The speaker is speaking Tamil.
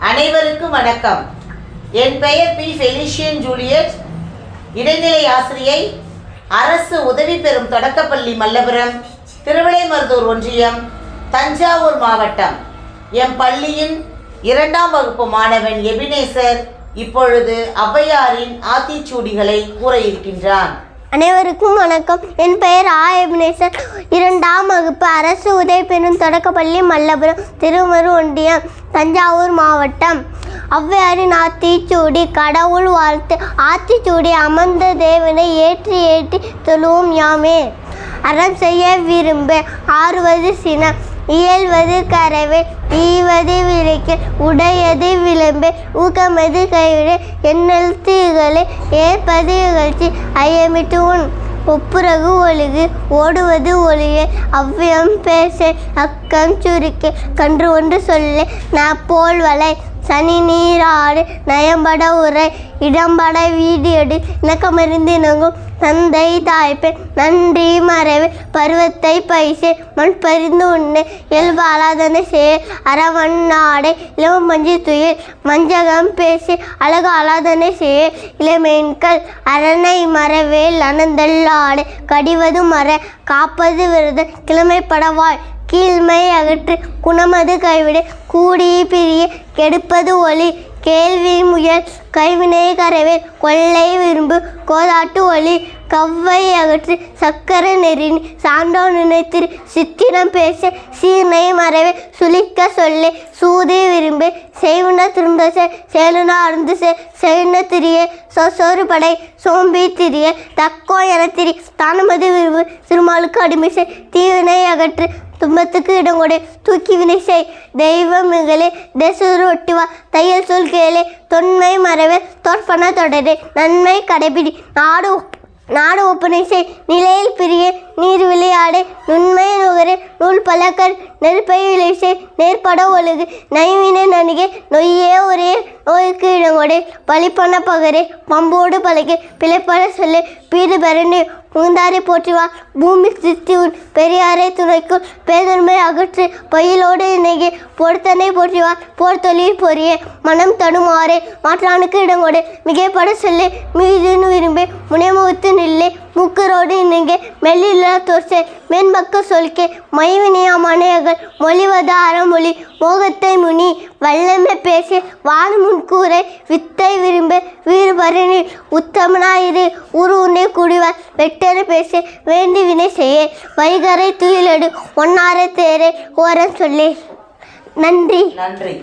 அனைவருக்கும் வணக்கம். என் பெயர் பி. ஃபெலிஷியன் ஜூலியட். இடைநிலை ஆசிரியை அரசு உதவி பெறும் தொடக்கப்பள்ளி மல்லபுரம் திருவிளைமருதூர் ஒன்றியம் தஞ்சாவூர் மாவட்டம். எம் பள்ளியின் இரண்டாம் வகுப்பு மாணவன் எபினேசர் இப்பொழுது ஔவையாரின் ஆத்திச்சூடிகளை கூற இருக்கின்றான். அனைவருக்கும் வணக்கம். என் பெயர் ஆ. இரண்டாம் வகுப்பு அரசு உதவி பெறும் தொடக்கப்பள்ளி மல்லபுரம் திருமரு ஒன்றியம் தஞ்சாவூர் மாவட்டம். ஔவையாரின் ஆத்திச்சூடி கடவுள் வாழ்த்து ஆத்திச்சூடி அமர்ந்த தேவனை ஏற்றி ஏற்றி தொழுவோம் யாமே. அறம் செய்ய விரும்ப ஆறுவது சினம். இயல்வது கரவே ஈவது விளைக்க உடையது விளம்பே ஊக்கமது கைவிட எண்ணெழுத்து இகழே ஏற்பது இகழ்ச்சி ஐயமிட்டு உன் ஒப்புரகு ஒழுகு ஓடுவது ஒளியே அவ்வியம் பேச அக்கம் சுருக்கே கன்று ஒன்று சொல்லே நான் போல் வலை சனி நீராடு நயம்பட உரை இடம்பட வீடியடு இணக்கமறிந்து இணங்கும் தந்தை தாய்ப்பே நன்றி மறைவு பருவத்தை பைசே மண் பறிந்து உண்ணு இயல்பாலாதன செயல் அரவண் நாடை இளவம் மஞ்சு துயில் மஞ்சகம் பேசி அழகு அலாதனை செயல் இளமேன்கள் அரணை மறவேல் அனந்தல்லாடு கடிவது மற காப்பது விருது கிழமைப்படவாய் கீழ்மை அகற்று குணமது கைவிடு. கூடி பிரிய கெடுப்பது ஒளி. கேள்வி முயல் கைவினை கரவேல். கொள்ளை விரும்பு கோதாட்டு ஒளி. கவ்வை அகற்று சக்கர நெறினி. சான்றோ நினைத்திரு சித்திரம் பேச சீர்னை மறைவே. சுழிக்க சொல்லே சூதி விரும்பு செய்வன திரும்ப சேலுனா அருந்து செய்ன திரிய. சொசோறு படை சோம்பி திரிய. தக்கோ என திரி தானமது விரும்பு திருமாலுக்கு அடிமை செய். தீவினை அகற்று துன்பத்துக்கு இடம் கொடு தூக்கி வினை செய். தெய்வம் மிகலே தேசூர் ஒட்டுவா தையல் சொல் கேளே. தொன்மை மறவே தோற்பன தொடரே. நன்மை கடைபிடி. நாடு நாடு ஒப்பனை செய். நிலையில் பிரிய. நீர் விளையாடு. நுண்மை நுகரே நூல் பலக்கர் நெற்பயிலிசை நேர்பட ஒழுகு. நைவின நனிகே நொய்யே ஒரே நோய்க்கு இடங்கொடை பழிப்பன பகரே பம்போடு பழகி பிழைப்பட சொல்லு. பீடு பெறனே புகுந்தாரை போற்றிவா. பூமி சித்தி உன் பெரியாரை துணைக்குள் பேதன்மை அகற்று பயிலோடு இணைகே. பொறுத்தனை போற்றிவா. போர் தொழில் பொறியே. மனம் தடுமாறே. மாற்றானுக்கு இடங்கொடை மிகைப்பட சொல்லு. மீதுன்னு விரும்பி முனைமுகத்து நில்லே. மூக்கரோடு இணைங்கே மெல்லில்லா தோர்சே மேன்பக்க சொல்கே மைவினியா மனையர்கள் மொழிவத அறமொழி மோகத்தை முனி வல்லமை பேசி வானுமுன் கூரை வித்தை விரும்ப வீறு உத்தமனாயிரு உரு உன்னை குடிவார் வெட்டென பேசி வேண்டி வினை செய்ய வைகரை துயிலடு ஒன்னாரை தேரை ஓரம் சொல்லி. நன்றி. நன்றி.